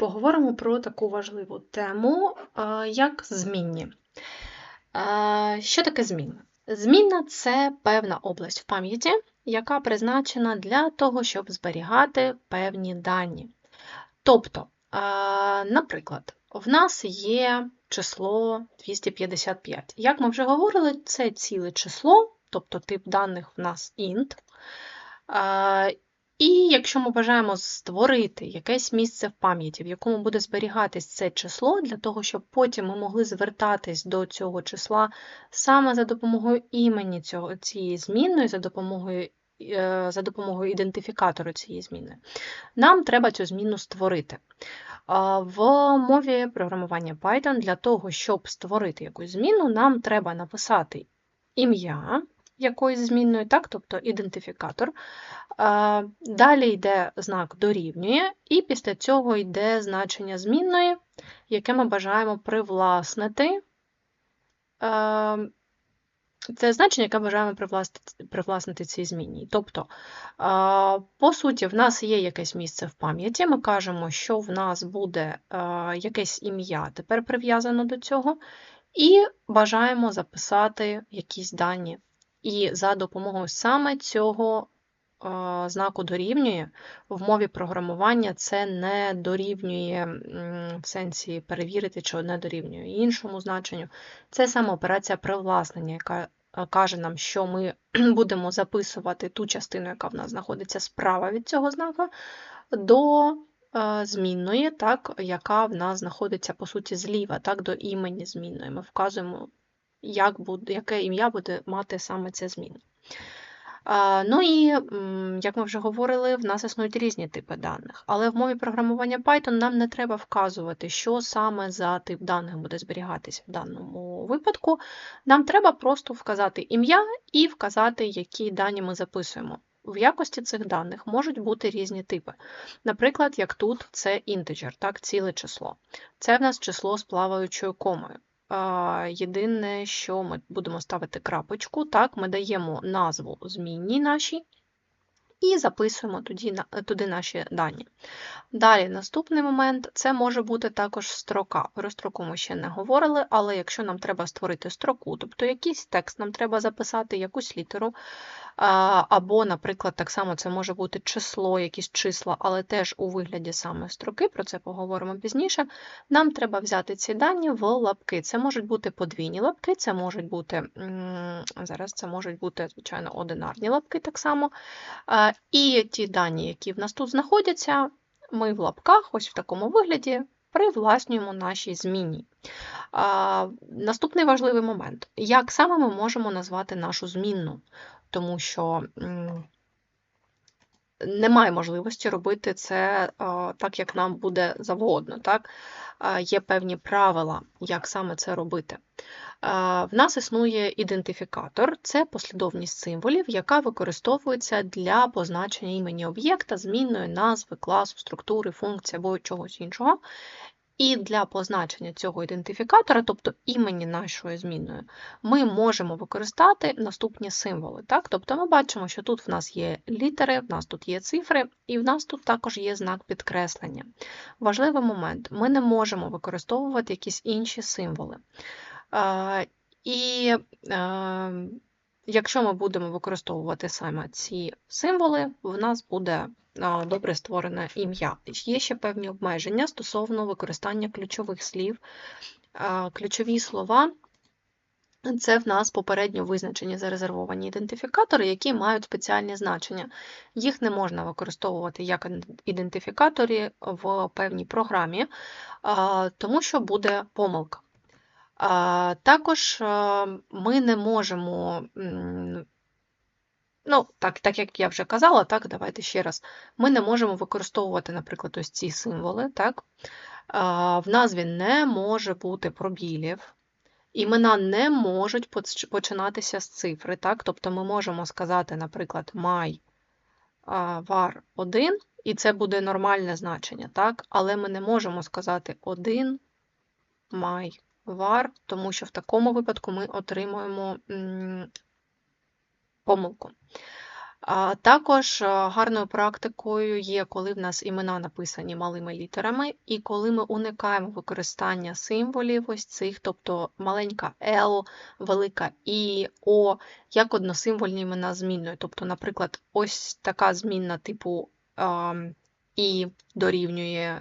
Поговоримо про таку важливу тему, як змінні. Що таке зміна? Змінна це певна область в пам'яті, яка призначена для того, щоб зберігати певні дані. Тобто, наприклад, в нас є число 255. Як ми вже говорили, це ціле число, тобто тип даних в нас int. І якщо ми бажаємо створити якесь місце в пам'яті, в якому буде зберігатись це число, для того, щоб потім ми могли звертатись до цього числа саме за допомогою імені цього, цієї змінної, за допомогою е, за допомогою ідентифікатору цієї зміни, нам треба цю зміну створити. В мові програмування Python для того, щоб створити якусь зміну, нам треба написати ім'я якоїсь змінної, так, тобто ідентифікатор. Далі йде знак дорівнює, і після цього йде значення змінної, яке ми бажаємо привласнити. Це значення, яке бажаємо привласнити, цій зміні. Тобто, по суті, в нас є якесь місце в пам'яті, ми кажемо, що в нас буде якесь ім'я тепер прив'язано до цього, і бажаємо записати якісь дані. І за допомогою саме цього знаку дорівнює в мові програмування це не дорівнює в сенсі перевірити, чи не дорівнює іншому значенню. Це саме операція привласнення, яка каже нам, що ми будемо записувати ту частину, яка в нас знаходиться справа від цього знака, до змінної, так, яка в нас знаходиться, по суті, зліва, так, до імені змінної. Ми вказуємо, як буде, яке ім'я буде мати саме ця зміна. Ну і, як ми вже говорили, в нас існують різні типи даних. Але в мові програмування Python нам не треба вказувати, що саме за тип даних буде зберігатися в даному випадку. Нам треба просто вказати ім'я і вказати, які дані ми записуємо. В якості цих даних можуть бути різні типи. Наприклад, як тут це інтеджер, так, ціле число. Це в нас число з плаваючою комою. Єдине, що ми будемо ставити крапочку, так, ми даємо назву змінній нашій і записуємо туди, туди наші дані. Далі, наступний момент це може бути також строка. Про строку ми ще не говорили, але якщо нам треба створити строку, тобто якийсь текст нам треба записати, якусь літеру, або, наприклад, так само це може бути число, якісь числа, але теж у вигляді саме строки, про це поговоримо пізніше. Нам треба взяти ці дані в лапки. Це можуть бути подвійні лапки, це можуть бути, зараз це можуть бути, звичайно, одинарні лапки так само. І ті дані, які в нас тут знаходяться, ми в лапках, ось в такому вигляді, привласнюємо наші зміні. Наступний важливий момент: як саме ми можемо назвати нашу змінну? Тому що немає можливості робити це так, як нам буде завгодно. Так? Є певні правила, як саме це робити. В нас існує ідентифікатор, це послідовність символів, яка використовується для позначення імені об'єкта, змінної назви, класу, структури, функції або чогось іншого. І для позначення цього ідентифікатора, тобто імені нашої змінної, ми можемо використати наступні символи. Так? Тобто ми бачимо, що тут в нас є літери, в нас тут є цифри, і в нас тут також є знак підкреслення. Важливий момент: ми не можемо використовувати якісь інші символи. І якщо ми будемо використовувати саме ці символи, в нас буде добре створене ім'я. Є ще певні обмеження стосовно використання ключових слів. Ключові слова це в нас попередньо визначені зарезервовані ідентифікатори, які мають спеціальні значення. Їх не можна використовувати як ідентифікаторі в певній програмі, тому що буде помилка. Також ми не можемо Ну, так так як я вже казала, так, давайте ще раз. Ми не можемо використовувати, наприклад, ось ці символи. так. В назві не може бути пробілів. Імена не можуть починатися з цифри. так. Тобто ми можемо сказати, наприклад, my var 1, і це буде нормальне значення, так? але ми не можемо сказати 1 my var, тому що в такому випадку ми отримуємо помилку. Також е, гарною практикою є, коли в нас імена написані малими літерами, і коли ми уникаємо використання символів ось цих, тобто маленька L, велика І, О, як односимвольні імена змінною. Тобто, наприклад, ось така змінна типу І дорівнює,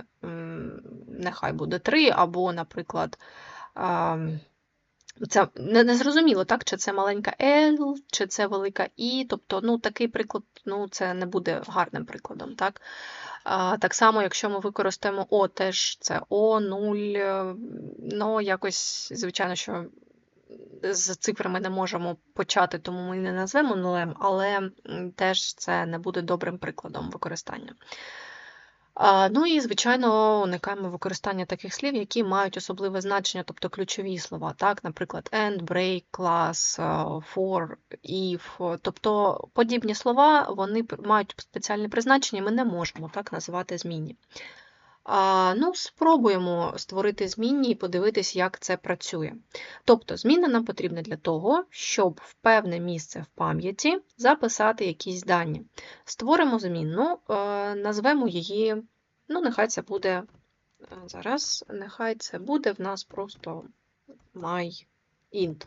нехай буде 3, або, наприклад, це не, зрозуміло, так, чи це маленька L, чи це велика І. Тобто, ну, такий приклад ну, це не буде гарним прикладом. Так а, так само, якщо ми використаємо О, теж це О, 0, е, ну, якось, звичайно, що з цифрами не можемо почати, тому ми не назвемо нулем, але теж це не буде добрим прикладом використання. Ну і, звичайно, уникаємо використання таких слів, які мають особливе значення, тобто ключові слова, так, наприклад, end, break, class, for, if. Тобто подібні слова вони мають спеціальне призначення, ми не можемо так називати змінні. Ну, Спробуємо створити змінні і подивитись, як це працює. Тобто, зміна нам потрібна для того, щоб в певне місце в пам'яті записати якісь дані. Створимо змінну, е, назвемо її, ну, нехай це буде, е, зараз, нехай це буде в нас просто myInt.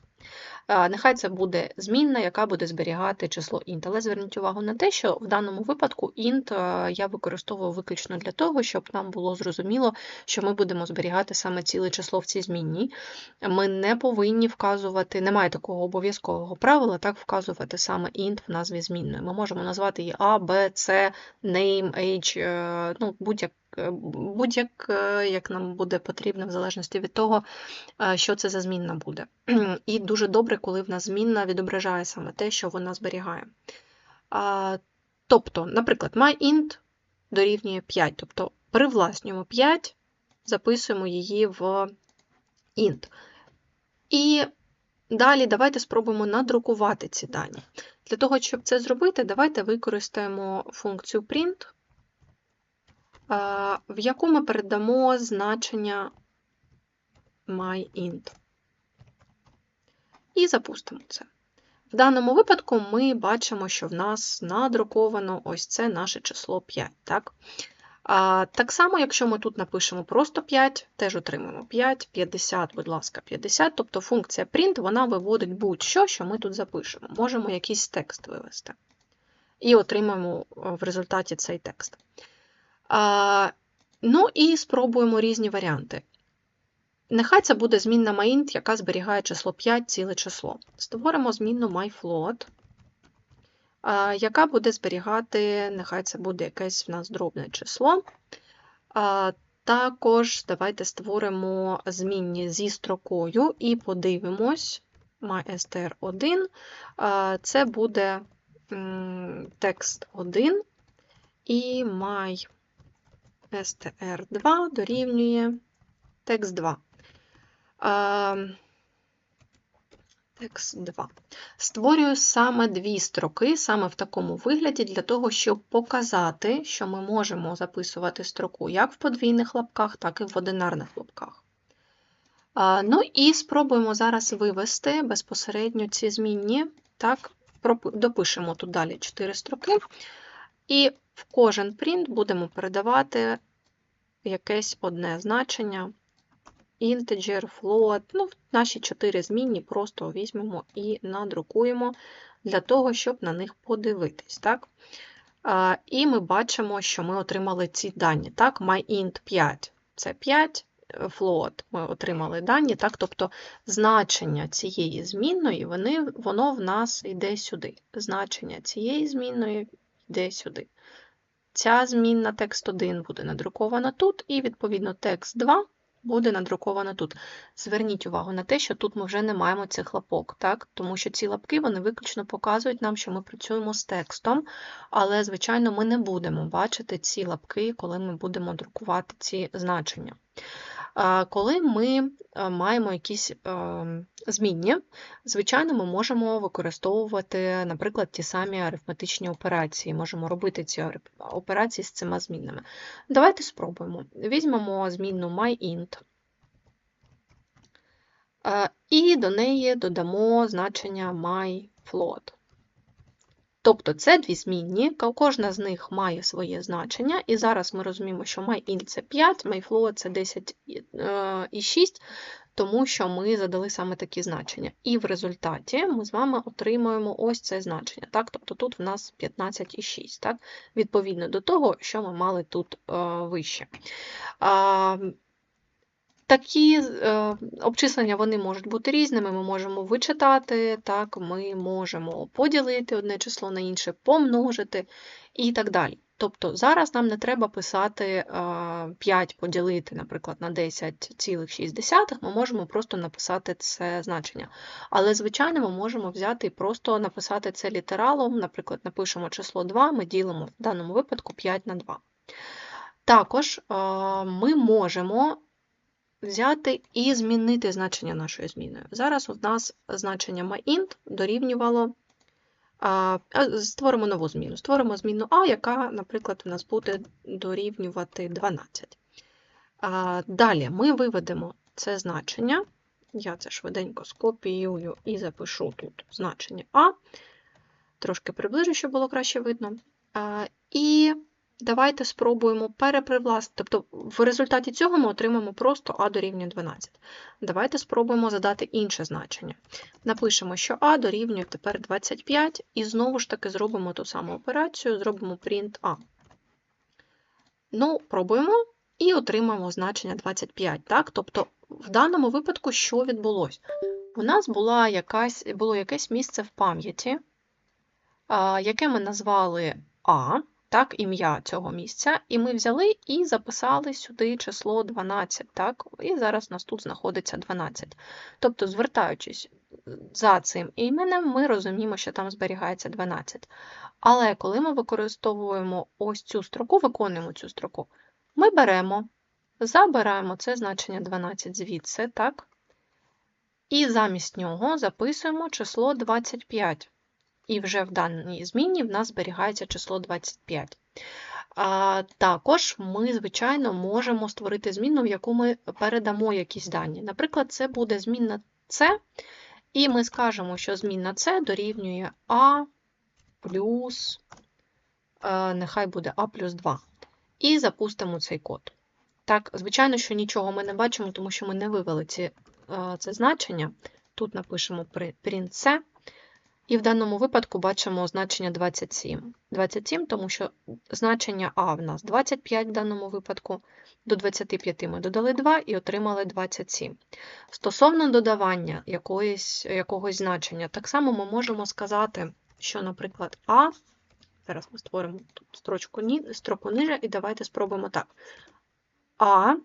Нехай це буде змінна, яка буде зберігати число int. Але зверніть увагу на те, що в даному випадку int я використовую виключно для того, щоб нам було зрозуміло, що ми будемо зберігати саме ціле число в цій змінній. Ми не повинні вказувати, немає такого обов'язкового правила, так вказувати саме int в назві змінної. Ми можемо назвати її A, B, C, name, age, е, ну, будь-як Е, будь-як е, як нам буде потрібно, в залежності від того, е, що це за змінна буде. І дуже добре, коли в нас змінна відображає саме те, що вона зберігає. Тобто, наприклад, myInt дорівнює 5, тобто привласнюємо 5, записуємо її в int. І далі давайте спробуємо надрукувати ці дані. Для того, щоб це зробити, давайте використаємо функцію print в яку ми передамо значення myInt. І запустимо це. В даному випадку ми бачимо, що в нас надруковано ось це наше число 5. Так А, так само, якщо ми тут напишемо просто 5, теж отримаємо 5, 50, будь ласка, 50. Тобто функція print вона виводить будь-що, що ми тут запишемо. Можемо якийсь текст вивести. І отримаємо в результаті цей текст. Ну і спробуємо різні варіанти. Нехай це буде змінна maint, яка зберігає число 5 ціле число. Створимо змінну myFloat, яка буде зберігати, нехай це буде якесь в нас дробне число. Також давайте створимо змінні зі строкою і подивимось, mystr1, це буде текст 1 і my str2 дорівнює текст 2. Текст 2. Створюю саме дві строки, саме в такому вигляді, для того, щоб показати, що ми можемо записувати строку як в подвійних лапках, так і в одинарних лапках. Ну і спробуємо зараз вивести безпосередньо ці змінні. Так, Допишемо тут далі 4 строки. І в кожен принт будемо передавати якесь одне значення, integer, float, ну, наші чотири змінні просто візьмемо і надрукуємо для того, щоб на них подивитись. Так? І ми бачимо, що ми отримали ці дані. Так, myInt 5 це 5, float ми отримали дані, так? тобто значення цієї змінної, вони, воно в нас йде сюди. Значення цієї змінної йде сюди. Ця змінна текст 1 буде надрукована тут, і, відповідно, текст 2 буде надруковано тут. Зверніть увагу на те, що тут ми вже не маємо цих лапок, так? тому що ці лапки вони виключно показують нам, що ми працюємо з текстом, але, звичайно, ми не будемо бачити ці лапки, коли ми будемо друкувати ці значення. Коли ми маємо якісь змінні, звичайно, ми можемо використовувати, наприклад, ті самі арифметичні операції, можемо робити ці операції з цими змінними. Давайте спробуємо. Візьмемо змінну myInt, і до неї додамо значення myFloat. Тобто це дві змінні, кожна з них має своє значення, і зараз ми розуміємо, що myInt – це 5, myFlow – це 10 і- е, 6, тому що ми задали саме такі значення. І в результаті ми з вами отримуємо ось це значення. Так? Тобто тут в нас 15,6, так? відповідно до того, що ми мали тут е, вище. Такі е, обчислення вони можуть бути різними. Ми можемо вичитати, так, ми можемо поділити одне число на інше, помножити і так далі. Тобто зараз нам не треба писати е, 5 поділити, наприклад, на 10,6, ми можемо просто написати це значення. Але, звичайно, ми можемо взяти і просто написати це літералом. Наприклад, напишемо число 2, ми ділимо в даному випадку 5 на 2. Також е, ми можемо взяти і змінити значення нашої зміни. Зараз у нас значення myInt дорівнювало. Створимо нову зміну. Створимо зміну А, яка, наприклад, у нас буде дорівнювати 12. Далі ми виведемо це значення. Я це швиденько скопіюю і запишу тут значення А. Трошки приближу, щоб було краще видно. І давайте спробуємо перепривластити. Тобто в результаті цього ми отримаємо просто А дорівнює 12. Давайте спробуємо задати інше значення. Напишемо, що А дорівнює тепер 25, і знову ж таки зробимо ту саму операцію, зробимо print А. Ну, пробуємо і отримаємо значення 25. Так? Тобто, в даному випадку, що відбулося? У нас була якась, було якесь місце в пам'яті, яке ми назвали А, так, ім'я цього місця, і ми взяли і записали сюди число 12, так, і зараз у нас тут знаходиться 12. Тобто, звертаючись за цим іменем, ми розуміємо, що там зберігається 12. Але коли ми використовуємо ось цю строку, виконуємо цю строку, ми беремо, забираємо це значення 12 звідси, так, і замість нього записуємо число 25. І вже в даній зміні в нас зберігається число 25. А, Також ми, звичайно, можемо створити зміну, в яку ми передамо якісь дані. Наприклад, це буде змінна С, і ми скажемо, що змінна С дорівнює А плюс, е, нехай буде А плюс 2. І запустимо цей код. Так, звичайно, що нічого ми не бачимо, тому що ми не вивели ці, е, це значення. Тут напишемо print C. І в даному випадку бачимо значення 27. 27, тому що значення А в нас 25 в даному випадку. До 25 ми додали 2 і отримали 27. Стосовно додавання якоїсь, якогось значення, так само ми можемо сказати, що, наприклад, А, зараз ми створимо тут строчку, строку ниже, і давайте спробуємо так. А,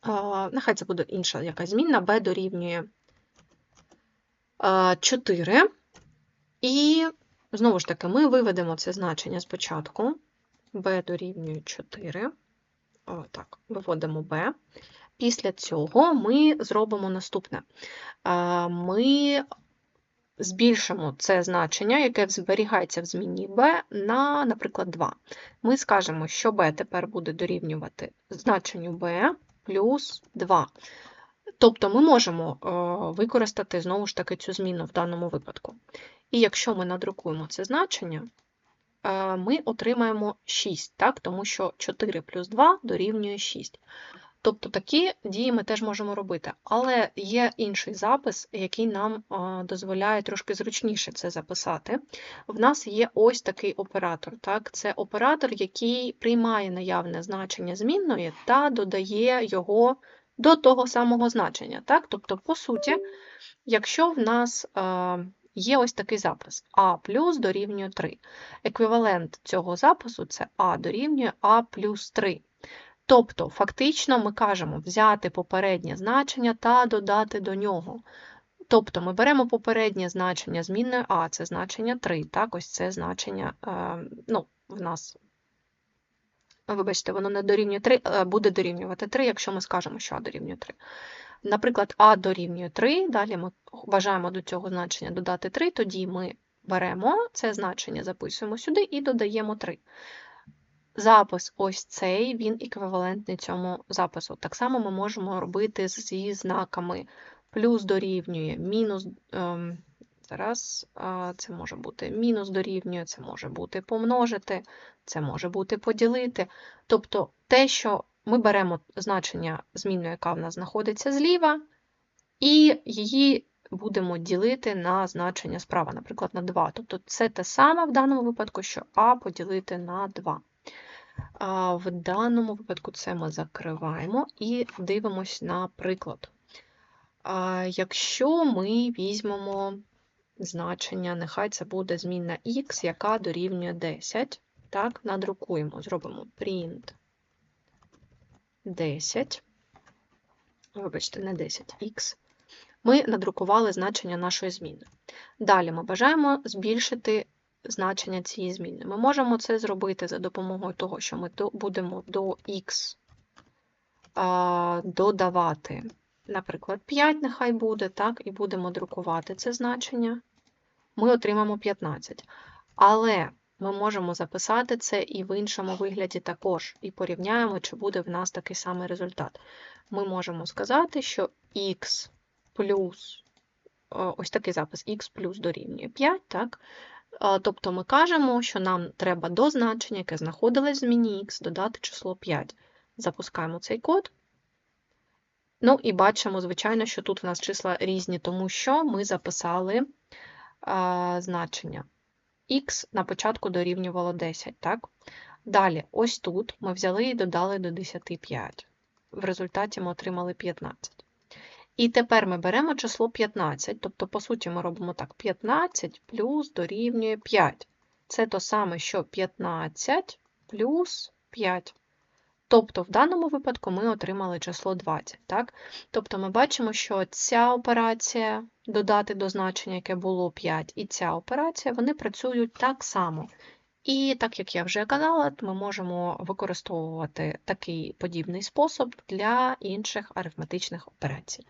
а нехай це буде інша якась змінна, Б дорівнює 4. І, знову ж таки, ми виведемо це значення спочатку. b дорівнює 4. О, так, виводимо b. Після цього ми зробимо наступне. Ми збільшимо це значення, яке зберігається в зміні b, на, наприклад, 2. Ми скажемо, що b тепер буде дорівнювати значенню b плюс 2. Тобто ми можемо використати знову ж таки цю зміну в даному випадку. І якщо ми надрукуємо це значення, ми отримаємо 6, так? тому що 4 плюс 2 дорівнює 6. Тобто такі дії ми теж можемо робити. Але є інший запис, який нам дозволяє трошки зручніше це записати. В нас є ось такий оператор. Так? Це оператор, який приймає наявне значення змінної та додає його до того самого значення. Так? Тобто, по суті, якщо в нас є ось такий запис А плюс дорівнює 3. Еквівалент цього запису це А дорівнює А плюс 3. Тобто, фактично, ми кажемо взяти попереднє значення та додати до нього. Тобто ми беремо попереднє значення змінної А, це значення 3. Так, ось це значення, е, ну, в нас, вибачте, воно не дорівнює 3, е, буде дорівнювати 3, якщо ми скажемо, що А дорівнює 3. Наприклад, А дорівнює 3, далі ми бажаємо до цього значення додати 3, тоді ми беремо це значення, записуємо сюди і додаємо 3. Запис ось цей, він еквівалентний цьому запису. Так само ми можемо робити зі знаками плюс дорівнює, мінус ем, Зараз а, це може бути мінус дорівнює, це може бути помножити, це може бути поділити. Тобто те, що ми беремо значення змінної, яка в нас знаходиться зліва, і її будемо ділити на значення справа, наприклад, на 2. Тобто це те саме в даному випадку, що А поділити на 2. А в даному випадку це ми закриваємо і дивимось на приклад. Якщо ми візьмемо значення, нехай це буде змінна x, яка дорівнює 10, так, надрукуємо, зробимо print 10, вибачте, не 10х, ми надрукували значення нашої зміни. Далі ми бажаємо збільшити значення цієї зміни. Ми можемо це зробити за допомогою того, що ми будемо до х додавати, наприклад, 5 нехай буде, так, і будемо друкувати це значення. Ми отримаємо 15. Але ми можемо записати це і в іншому вигляді також, і порівняємо, чи буде в нас такий самий результат. Ми можемо сказати, що х плюс, е, ось такий запис, х плюс дорівнює 5, так? Е, Тобто ми кажемо, що нам треба до значення, яке знаходилось в зміні х, додати число 5. Запускаємо цей код. Ну і бачимо, звичайно, що тут в нас числа різні, тому що ми записали а, значення. х на початку дорівнювало 10, так? Далі, ось тут ми взяли і додали до 10 5. В результаті ми отримали 15. І тепер ми беремо число 15, тобто, по суті, ми робимо так: 15 плюс дорівнює 5. Це то саме, що 15 плюс 5. Тобто, в даному випадку ми отримали число 20. Так? Тобто ми бачимо, що ця операція додати до значення, яке було 5, і ця операція, вони працюють так само. І так як я вже казала, ми можемо використовувати такий подібний спосіб для інших арифметичних операцій.